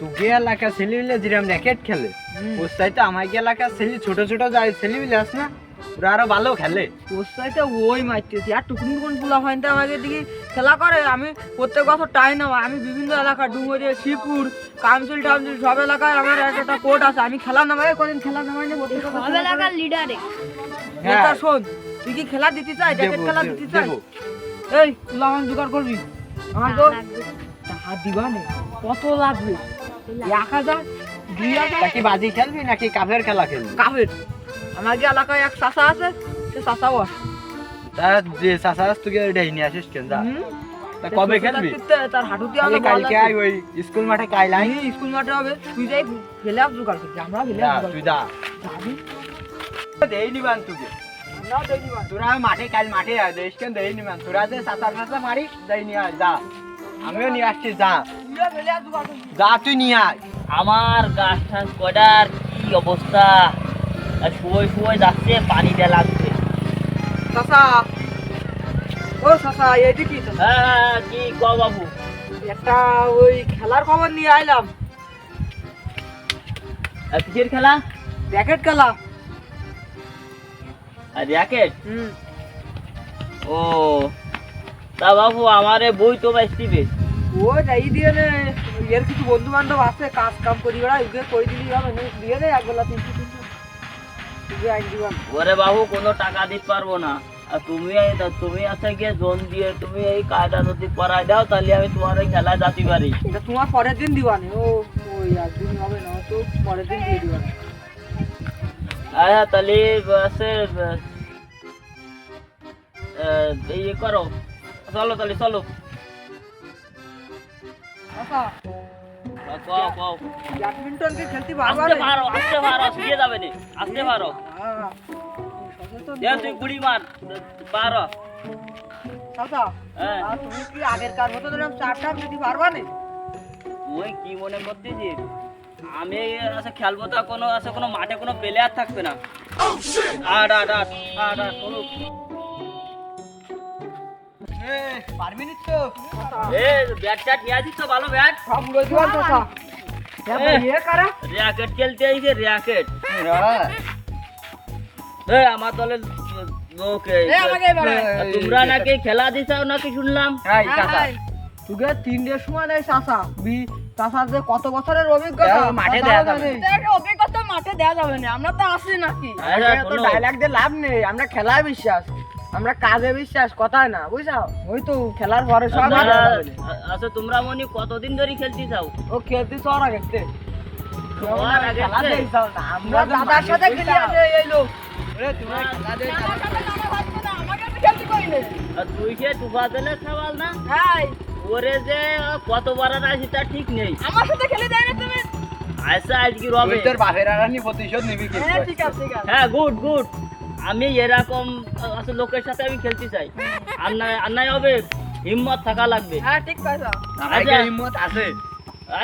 তুগে এলাকা ছেলে মিলে যেরকম র্যাকেট খেলে ওর চাইতে আমাকে এলাকার ছেলে ছোট ছোট যায় ছেলে মিলে আস না ওরা আরও ভালো খেলে। তোর সাথে ওই মারতেছি আর টুকুন টুকুন পোলা হয় না আমাকে দিকে খেলা করে। আমি প্রত্যেক বছর টাই নেওয়া আমি বিভিন্ন এলাকা ডুঙ্গরে শিবপুর কামচুল টামচুল সব এলাকায় আমার একটা কোর্ট আছে। আমি খেলা নামাই কোনদিন খেলা নামাই না সব এলাকার লিডারে নেতা হ্যাঁ। শোন তুই কি খেলা দিতে চাই? জ্যাকেট খেলা দিতে চাই? এই আমার জোগাড় করবি? আমার তো টাকা দিবা নে? কত লাগবে এক হাজার দুই হাজার? তা কি বাজি খেলবি নাকি কাফের খেলা খেলবি? কাফের আমাদের এলাকায় এক চাষা আছে? সে চাষাও আছে। তা যে চাষা তুই এটাই নিয়ে আসিস কেন? যা। হুম? তা কবে খেলবি? তার- তার হাঁটুতে তাহলে আমার কালকে আয় ওই স্কুল মাঠে কাইলাই আমি স্কুল মাঠে হবে। তুই যাই ফেলে আপ জোগাড় করছি আমরা ফেলে যা আপ তুই যা। যাবি? দেই নিবান তুকে। আমরাও দেখি মাঠ। তোরা মাঠে কাল মাঠে আয় দেশ কেন? দেই নিবান তোরা যে সাঁতার ফাঁতা মারি যাই নিয়ে আয় যা। আমিও নিয়ে আসছি যা। যা তুই নিয়ে আয়। আমার গাছ টাছ কটার কি অবস্থা? আর শুয়োয় শুয়োয় যাচ্ছে পানি দেওয়া লাগছে। চাচা। ও চাচা এইটা কি হ্যাঁ হ্যাঁ, কি ক বাবু? একটা ওই খেলার খবর নিয়ে আইলাম। আর কিসের খেলা? র্যাকেট খেলা। আর র্যাকেট হুম। ও তা বাবু আমার এ বই তো বেচতিবে ও যাই দিয়ে নে এর কিছু বন্ধু বান্ধব আছে কাজ কাম করি ওরা ওকে করে দিলি হবে দিয়ে নে এক বেলা তিনশো ওরে বাবু কোনো টাকা দিতে পারব না। আর তুমি এই- তুমি আছে গিয়ে জোন দিয়ে তুমি এই কায়দা যদি করাই দাও তাহলে আমি তোমার এই খেলায় যাতে পারি। এটা তোমার পরের দিন দিবানি ও ওই একদিন হবে না তো পরের দিন দিয়ে দিবানি। আচ্ছা তাহলে আছে ইয়ে করো। চলো তাহলে চলো। হ্যাঁ। কি আমি খেলব তো কোনো কোনো মাঠে কোনো প্লেয়ার থাকবে না। আট আট আট আট আট চলো। এ, পারবি নি তো এ ব্যাট ট্যাট নিয়ে আসিস তো ভালো ব্যাট সব উড়ে দিবান চাচা এ। র্যাকেট খেলতে আইছে র্যাকেট হ্যাঁ। এ আমার দলের লোক এই। এ, আমাকে এবার আয়। আর তোমরা নাকি খেলা দিছাও নাকি শুনলাম এই কাকা তিনটের সময় নেই চাচা বি চাচার যে কত বছরের অভিজ্ঞতা মাঠে দেয়া যাবে। অভিজ্ঞতা মাঠে দেওয়া যাবে না আমরা তো আসি নাকি আমাকে ডায়লগ দিয়ে লাভ নেই আমরা খেলায় বিশ্বাস আমরা কাজে বিশ্বাস কথায় না বুঝছ ওই তো খেলার পরে সব হবে। আচ্ছা তোমরা মনে কতদিন ধরে খেলতে চাও? ও খেলতে যাও না আমরা দাদার সাথে খেলি আছে এই লোক। আর তুই দিলে খাওয়াল না? ওরে যে কত বার আসি তা ঠিক নেই। আমার সাথে খেলে দেয় না তুমি? আচ্ছা আজকে রবে। তোর বাপের আরানি প্রতিশোধ নিবি কিন্তু। হ্যাঁ ঠিক আছে ঠিক আছে। হ্যাঁ গুড গুড। আমি এরকম আসলে লোকের সাথে আমি খেলতে চাই। আর নাই হবে হিম্মত থাকা লাগবে। হ্যাঁ ঠিক কথা আমাকে হিম্মত আছে।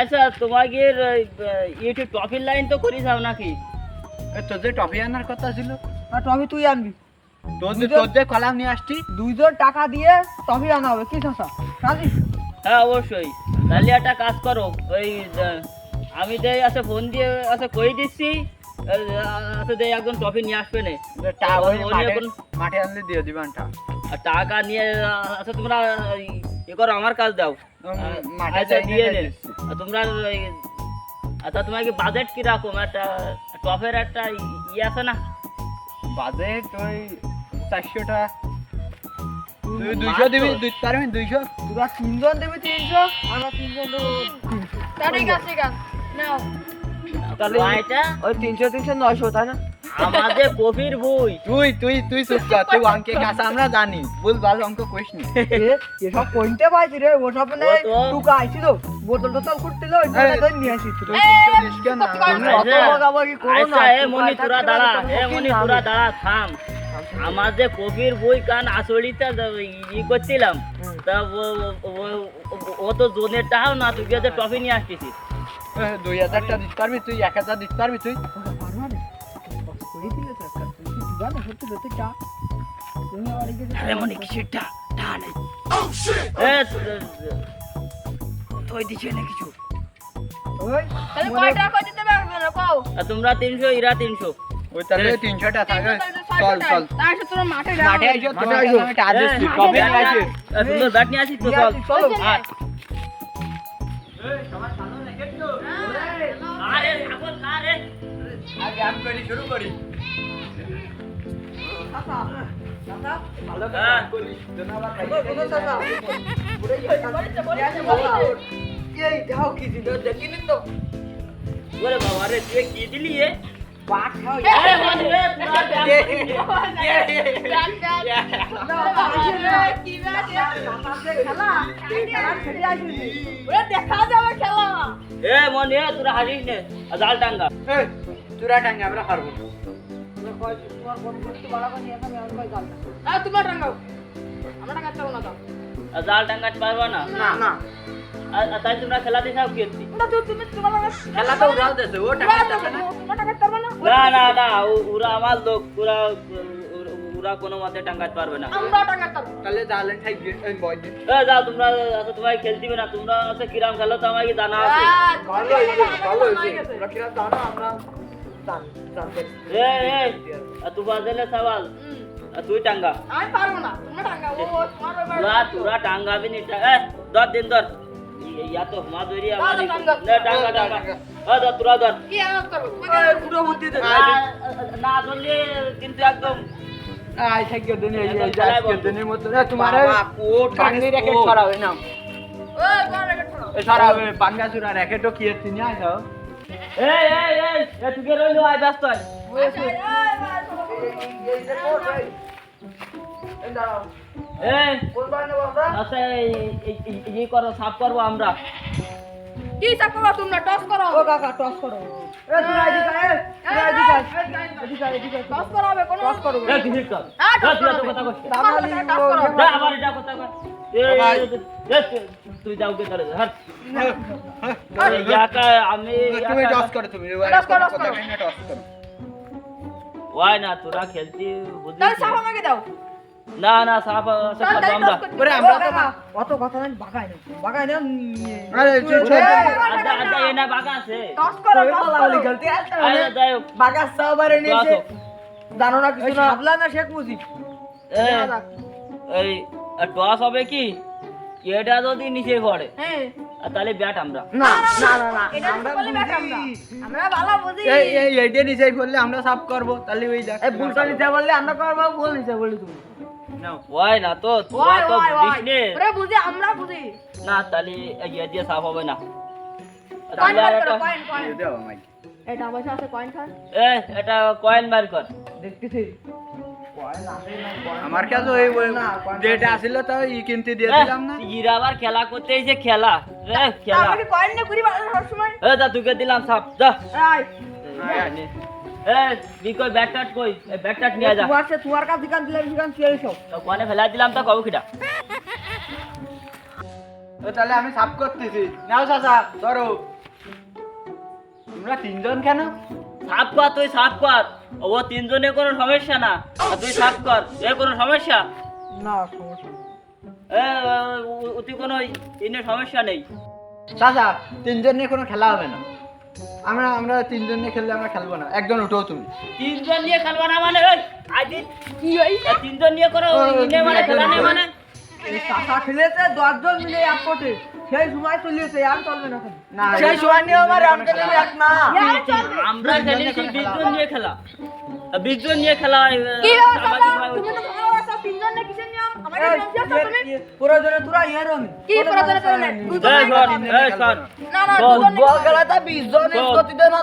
আচ্ছা তোমাকে ইউটিউব টপির লাইন তো করি যাও নাকি তোর যে টফি আনার কথা ছিল। আর টমি তুই আনবি। তোর যে তোর যে কলাম নিয়ে আসছি। দুইজন টাকা দিয়ে টমি আনা হবে কি রাজি? হ্যাঁ অবশ্যই। তাহলে একটা কাজ করো ওই আমি দেই আছে ফোন দিয়ে আছে কই দিচ্ছি? আহ, একজন টপি নিয়ে আসবে না। নিয়ে মাঠে আনলে দিয়ে দিবানটা। আর টাকা নিয়ে আহ, আছে তোমরা এ করো আমার কাজ দাও। আচ্ছা দিয়ে নিয়ে নে। তোমরা আচ্ছা তোমার কি বাজেট কীরকম? একটা টপের একটা ইয়ে আছে না? বাজেট ওই চারশো টাকা তুই দুইশো দিবি দুই পারবি দুইশো। তোরা তিনজন দেবে তিনশো? আমরা তিনজন দেবো। তিনশো ঠিক আছে ঠিক আছে নাও। তাহলে- এটা? ওই তিনশো তিনশো নয়শো তাই না? আমাদের তুই তুই তুই চুপ কর তুই অঙ্কে কাছে আমরা জানি। বল ভালো অঙ্ক নি। এসব পাইছি রে ওসব না তো- বোতল টোতল নিয়ে আসি তুই অত আচ্ছা, বকাবকি করো না আচ্ছা এ মনি তোরা দাঁড়া এ মনি তোরা দাঁড়া থাম। আমার যে কবির বই কান আসলিটা ই করছিলাম তা ও- তো জোনের টাকাও না তুই যে টফি নিয়ে আসতেছিস। দুই হাজারটা দিতে পারবি তুই এক হাজার দিতে পারবি তুই। মনি তোমরা তিনশো ইরা তিনশো। ওই তাহলে তিনশোটা থাকে চল চল। মাঠে মাঠে সুন্দর ব্যাট নিয়ে আসিস তো চল। চলো। আগে করি শুরু করি ভালো হ্যাঁ। করি ধন্যবাদ কোথায় কোথায় চাচা এই দাও কি দিল দেখিনি তো ওরে বাবা রে তুই কি দিলি এ পাট খাও আরে মন রে ব্যায়াম করিস। ওরে দেখা যাবে খেলা এ মন এ তোরা হারিস নে জাল টাঙ্গা এই, চূড়া আমরা না। তোমার টাঙ্গাও আমরা টাকা না দাও জাল টাঙ্গাতে পারবা না? না না। আর আর তাই তোমরা খেলাতে সব কি না তো তুমি তোমার খেলা তো উড়াও দেছে ও টাকা দেছে না? তোমার টাকা পারবে না? না না না ওরা আমার লোক ওরা ওরা কোনো মতে টাঙ্গাতে পারবে না। আমরা টাকা তাহলে জালে ঠাই বয় এ যাও তোমরা আচ্ছা তোমায় খেলতে না তোমরা আছে কিরাম খেলো তো আমাকে জানা আছে? ভালো ভালো জানো আমরা বাজলে সওয়াল। তুই টাঙ্গা। আমি পারব না তোমরা টাকা ও তোমার তোরা টাঙ্গাবি নি দর দিন দর ইয়া তো মা দরি আমার টাঙ্গা। না টাঙ্গা টাঙ্গা। এ দর তোরা দর কি আনন্দ করব? এই পুরো বুদ্ধি দে। না না ধরলে কিন্তু একদম আই থাকি দিন এই এখন এই খেলাই আজকে বন্ধ। মতো। তোমার কোট টাঙ্গি রেখে ছড়াবে না এ ছড়াবে চূড়া রেখে তো কি এই এই এই এ তুই রইল? আয় ব্যস্ত আয়। আচ্ছা, এই, আচ্ছা করো সাফ করব আমরা। কি চাপ করো তোমরা? টস করো। ও কাকা টস করো। টস করো হবে কোনো টস করো। এ কর হ্যাঁ, টস এত করো। কথা টস করো। ও, না আবার এটা কথা। এ, এ, তুই- তুই যাও কে তাহলে হাট। এই একা আমি তুমি টস করো তুমি টস করো, টস করো। টস না তোরা খেলতি বুঝলি তাহলে চাপ আমাকে দাও। না না সাফ আছে তাহলে খাব আমরা টস করতে ওরে ও আমরা তো অত কথা নাই বাগাই না বাগাই না আরে, চুপ, চুপ। আড্ডা আড্ডা বাগা আছে। টস করো টস করো। আরে যাই বাগা সাও নিয়েছে। জানো না কিছু না? ভাবলা না শেখ মুজিব। এ, এই টস হবে কি? এটা যদি নিচে পড়ে হ্যাঁ। আর তাহলে ব্যাট আমরা। না না না না এটা তো বলি ব্যাট আমরা। আমরা ভালো বুঝি। এই এই এইটা নিচেই করলে আমরা সাফ করব। তাহলে ওই দেখ। এই বুলটা নিতে বললে আমরা করব বল নিতে বললি তুমি। ওই না তো ওই তো বুঝিস নে। ওরে বুঝি আমরা বুঝি। না তাহলে দিয়ে সাফ হবে না। তাহলে একটা দাও এটা আছে কয়েন খান। এ এটা কয়েন বার কর। দেখতেছি। আমার কাছে ওই না, যেটা আসিল তো ই কিনতে দিয়ে দিলাম না। ইরা আবার খেলা করতে এসে খেলা। এ খেলা। আমাকে কয়েন নিয়ে ঘুরি সব সময়। এ দা তোকে দিলাম সাপ যা। আয় এ বিকয় ব্যাট টাট কই? এই টাট নিয়ে যা। তোমার সে তোমার কাছে দোকান দিলে দোকান ছিল সব তো কোনে ফেলা দিলাম তো কবে খিটা তো তাহলে আমি সাফ করতেছি। নাও চাচা ধরো। তোমরা তিনজন কেন? সাফ কর তুই সাফ কর। ও তিনজনে কোনো সমস্যা না। আর তুই সাফ কর এ কোনো সমস্যা? না সমস্যা অতি কোনো ইনে সমস্যা নেই। চাচা তিনজন নিয়ে কোনো খেলা হবে না। আমরা আমরা তিনজন নিয়ে খেললে আমরা খেলব না। একজন উঠো তুমি। তিনজন নিয়ে খেলবা না মানে? ওই আজ কি হই তিনজন নিয়ে কোনো ইনে মানে খেলা নেই মানে? এই খেলেছে দশজন মিলে এক কোটে। সেই সময় চলিয়েছে আর চলবে না সেই সময় নিয়ে আমার এক না। আমরা খেলেছি বিশজন নিয়ে খেলা। বিশজন নিয়ে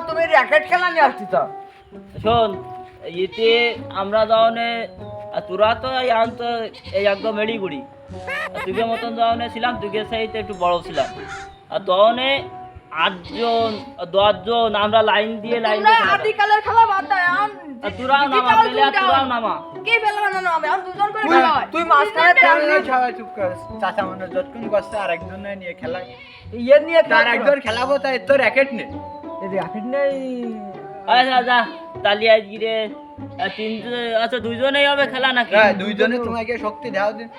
তুমি র্যাকেট খেলা নিয়ে আসছি তো? শোন এতে আমরা আর তোরা তো এই আন্ত এই একদম মেডিগুড়ি আর তুকে মতন যাওনে ছিলাম তুকে সেইতে একটু বড় ছিলাম। আর তখনে আটজন দশজন আমরা লাইন দিয়ে লাইন দিয়ে খেলা আদিকালের খেলা বাদ দাও আর তোরাও নামা পেলে আর দুইটা নামা কি পেলে না না আমি দুজন করে খেলা হয়। তুই মাঝখানে তিনজন থাকলে খেলা চুপ কর। চাচা মানে যতক্ষণ করছে আর একজন নিয়ে খেলায় ইয়ে নিয়ে তার একজন খেলাবো তাই তো র্যাকেট নেই র্যাকেট নেই। আচ্ছা যা তালি আজ গিরে তিন আচ্ছা দুইজনেই হবে খেলা নাকি? হ্যাঁ দুইজনে তোমাকে শক্তি দাও দিন।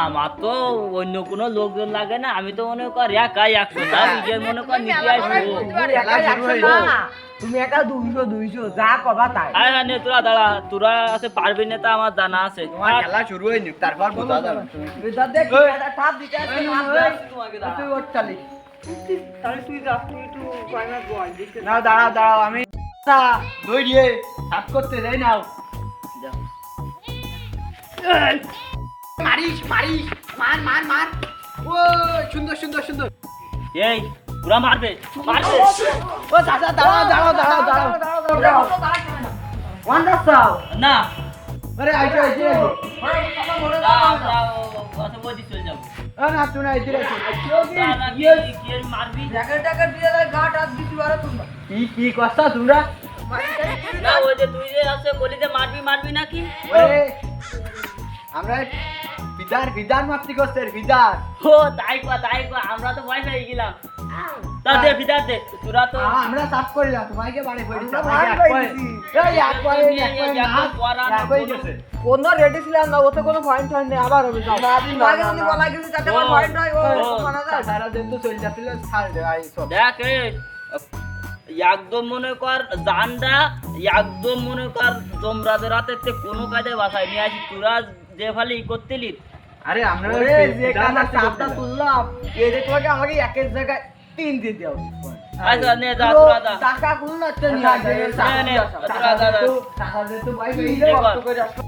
আমার তো অন্য কোনো লোকজন লাগে না আমি তো মনে কর একাই একশো তা নিজের মনে কর নিতে আসব। তুমি একা দুইশো দুইশো যা কবা তাই হ্যাঁ হ্যাঁ তোরা দাঁড়া তোরা আছে পারবি না তা আমার জানা আছে তোমার খেলা শুরু হয়নি তারপর বোঝা যাবে বেদার দেখ ওই। একটা ঠাপ দিতে আসছে এই, মাছ ওই। দেখ, তুই ওর চালি তাহলে তুই যা তুই একটু কয়না বল দেখতে না দাঁড়াও দাঁড়াও আমি দৌড়িয়ে সাপ করতে যাই নাও যাও। মারিস মারিস মার মার মার। ও সুন্দর সুন্দর সুন্দর। এই পুরা মারবে মারবে। ও দাদা দাঁড়াও দাঁড়াও দাঁড়াও দাঁড়াও ওয়ান্ডার সাউ না আরে আইছো আইছো আইছো আমরা বিদার বিদার মাতৃ করছে বিদার। ও তাই কো তাই কো আমরা তো ভয় পেয়ে গেলাম। তা দে ভিতর দে তোরা তো আমরা সাফ করলাম তোমাকে বাড়ি এক পয়েন্ট। এই এক পয়েন্ট এক পয়েন্ট না কোন রেডি ছিলাম না ওতে কোনো পয়েন্ট হয় না আবার হবে যাও আগে যদি বলা গেছে যাতে আমার পয়েন্ট হয় ও মানা যায়। সারা দিন তো চলে যাচ্ছিল ছাড় দে আই সব দেখ একদম মনে কর জানটা একদম মনে কর তোমরাদের হাতে কোনো কাজে বাসায় নিয়ে আসি তোরা যে ফালি ই করতেলি আরে আমরা যে কানা চাপটা তুললাম এই যে তোমাকে আমাকে একের জায়গায় তিন দিয়ে দাও আচ্ছা নে যা তোরা যা টাকা গুলো না তো নিয়ে আসবে নে, নে, তোরা যা, যা। তো টাকা দিয়ে তো ভাই এই এই কষ্ট করে আসলো।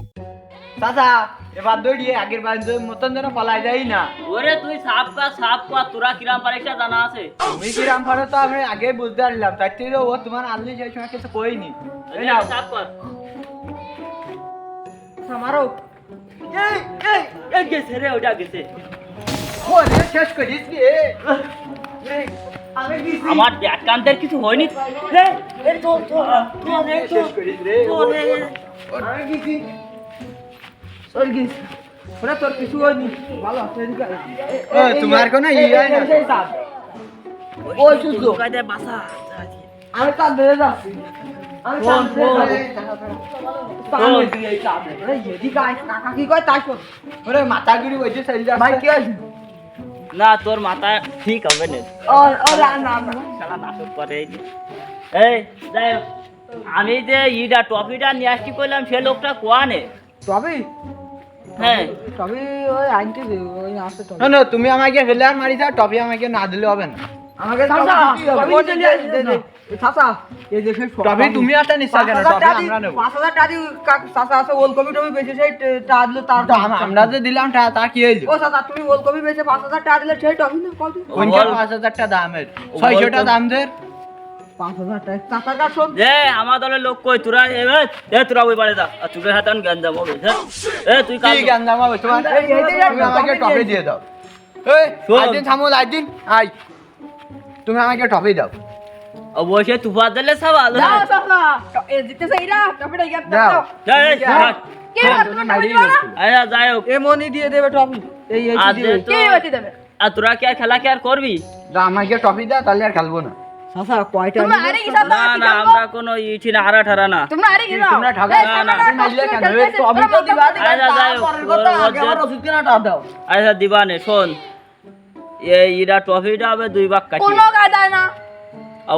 এবার দৌড়িয়ে আগের বার মতন যেন পালাই যাই না। ওরে তুই সাপ কা সাপ কা তোরা কিরাম পারিসা জানা আছে? তুমি কিরাম পারো তো আমি আগে বুঝতে পারলাম। তার থেকে ও তোমার আনলি সেই সময় কিছু কইনি। সাপ আমারও এই এই এই গেছে রে ওটা গেছে ও শেষ করিস আমি আমার ব্যাট কান্তের কিছু হয়নি রে এ তো তো তো রে শেষ করিস রে তো আমি গেছি ওরা তোর কিছু হয়নি ভালো আছে ও, তোমার কোনো ই হয় না? ও সুস্থ কাজে বাসা আমি ধরে যাচ্ছি কয় না তোর মাথা ঠিক হবে না। না না না। এই যাই আমি যে ইটা টপিটা নিয়ে আসছি করলাম সে লোকটা কোয়ানে? তবে হ্যাঁ। তবে ওই আইনটি দে, ওই না না তুমি আমাকে ফেলে আর মারি টপি আমাকে না দিলে হবে না। দে, দে, দে, দে। তুমি পাঁচ হাজার টপি টাকা আমরা দি- নেব। পাঁচ হাজার টাকা দি কাক- চাচা আছে ওলকপি টপি বেচে সেই ট- টাকা দিলে তার আমরা যে দিলাম তা তা কি হইল? ও চাচা তুমি ওলকপি বেচে পাঁচ হাজার টাকা দিলে সেই টপি না কত কোনটা বল। পাঁচ দামের? ও ছয়শটা দাম দের পাঁচ হাজার টাকা। আমার দলের লোক কই? তোরা এ তোরা ওই বাড়ি যা। আর তোকে হাতে গান যাব এ তুই কি জ্ঞান তুমি আমাকে টপি দিয়ে দাও। এই। আইদিন থামো আইদিন আই তুমি আমাকে টপি দাও। অবশ্যই তুফাত দিলে দাও চাচা এ জিতেছে এরা টপিটা ইয়াত দাও। দাও। কে তুমি দিবা না আচ্ছা যাই হোক। এ মনি দিয়ে দেবে টপি এই এই আর দিবে দে তো- কে এবার দেবে আর তোরা কি আর খেলা কি আর করবি? দাও আমাকে টপি দাও তাহলে আর খেলব না। চাচা কয়টা তোমরা আরে কি চাচা না না আমরা কোনো না হারা ঠারা না। তোমরা আরে কি কি, তোমরা ঠগা- না, না, কেন? টপি তো দিবা দিবা আচ্ছা, কথা আগে আমার ওষুধ দাও। আচ্ছা দিবানে শোন। ইরা ট্রফিটা হবে দুই ভাগ কাটি কোনো না।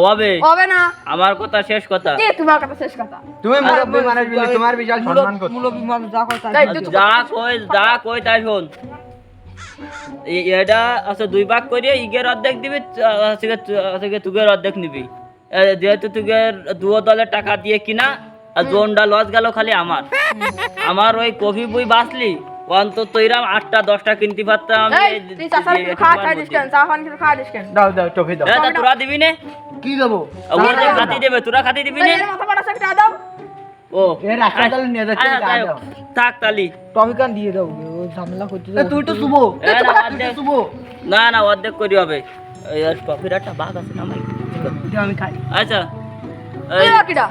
হবে? হবে না। আমার কথা শেষ কথা। কে তোমার কথা শেষ কথা? তুমি মুরব্বী মানুষ বলে তোমার বিশাল সম্মান করতে মুরব্বী মানুষ যা কয় তাই যা কই যা কই তাই শোন। এটা আছে দুই ভাগ করে ইগের অর্ধেক দিবি আজকে তুগের অর্ধেক নিবি। যেহেতু তুগের দুও দলের টাকা দিয়ে কিনা আর জোনটা লস গেল খালি আমার। আমার ওই কফি বই বাঁচলি অন্তত এরাম আটটা দশটা কিনতে পারতাম। দাও দাও টপি দাও। তোরা দিবি নে? কি দেবো? খাতি দেবে তোরা খাতি দিবি নে? এর ও এ রাস্তা তাহলে নিয়ে যাচ্ছে থাক তালি। টপি কান দিয়ে দাও? ও ঝামেলা করতে তুই তো শুভ। না, না অর্ধেক করি হবে। এই আর টফির একটা বাঘ আছে না আমি খাই। আচ্ছা। এই বাকিটা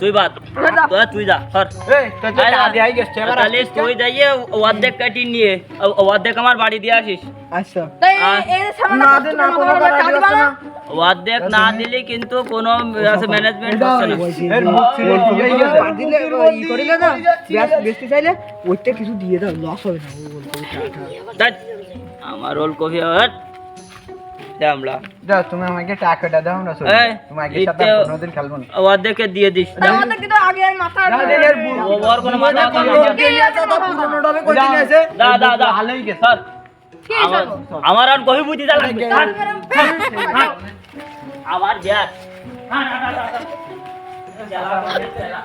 তুই বাদ দাও। তো তুই যা সর এই তোর যে টাকা দেয়াই গেছে এবার তাহলে আসছিস তুই যাইয়ে অর্ধেক কাটি নিয়ে ও- অর্ধেক আমার বাড়ি দিয়ে আসিস আচ্ছা তাই আর- এই যে সামান্য না কষ্ট দে না করে কোনো আমাকে টাকা টাকা দিচ্ছে দিবা না না? অর্ধেক না দিলে কিন্তু কোনো ম্যানেজমেন্ট হচ্ছে না এর মুখ ছিল দিয়েই গেছে। বাদ দিলে ই করিলে না বেচ- বেচতে চাইলে ওইটা কিছু দিয়ে দাও লস হবে না ও বলতো ওই টাকা। ধ্যাৎ, আমার ওলকপি হট আমরা দাও তুমি আমাকে টাকাটা দাও না এই, তোমাকে সাথে কোনোদিন খেলব না অর্ধেকে দিয়ে দিস আমাদের কিন্তু আগে আর মাথা না, ওর কোনো মাথা না তো পুরোনোটা হবে কই দিনে আছে দা দা দা ভালোই সর কি আমার আর কহি বুঝি দা লাগবে। আবার হাট, হাট। জ্বালা করে, জ্বালা।